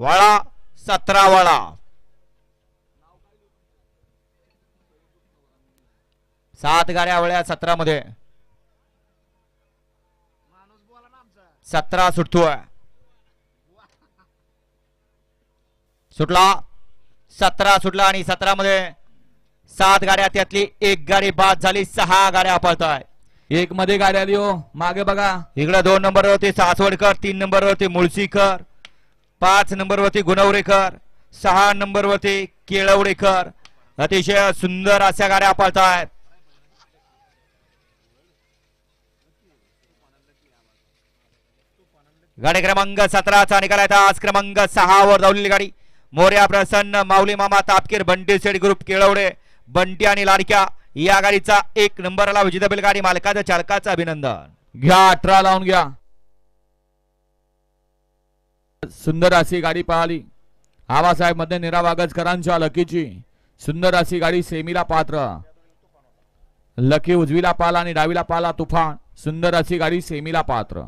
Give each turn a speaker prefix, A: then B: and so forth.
A: वळा सतरा वळा. सात गाड्या वळ्या सतरा मध्ये सतरा सुटतोय. सुटला? सतरा सुटला आणि सतरा मध्ये सात गाड्या त्यातली एक गाडी बाद झाली सहा गाड्या पळताय.
B: एक मध्ये गाड्या आली हो. मागे बघा.
A: इकडे दोन नंबर वरती सासवडकर तीन नंबर वरती मुळशीकर. पाच नंबरवरती गुणवरेकर सहा नंबरवरती केळवडेकर अतिशय सुंदर अशा गाड्या पाळतायत. गाडी क्रमांक सतराचा निकाल आहे. आज क्रमांक सहा वर धावलेली गाडी. मोर्या प्रसन्न माऊली मामा तापकीर बंटी सेट ग्रुप केळवडे बंटी आणि लाडक्या या गाडीचा एक नंबरला विजेता गाडी मालकाचा चालकाचं अभिनंदन.
B: घ्या अठरा लावून घ्या. सुंदर अशी गाडी पळाली आबासाहेबमध्ये निरा वागजकरांच्या लकीची. सुंदर अशी गाडी सेमीला पात्र. लकी उजवीला पाला आणि डावीला पाला तुफान. सुंदर अशी गाडी सेमीला पात्र.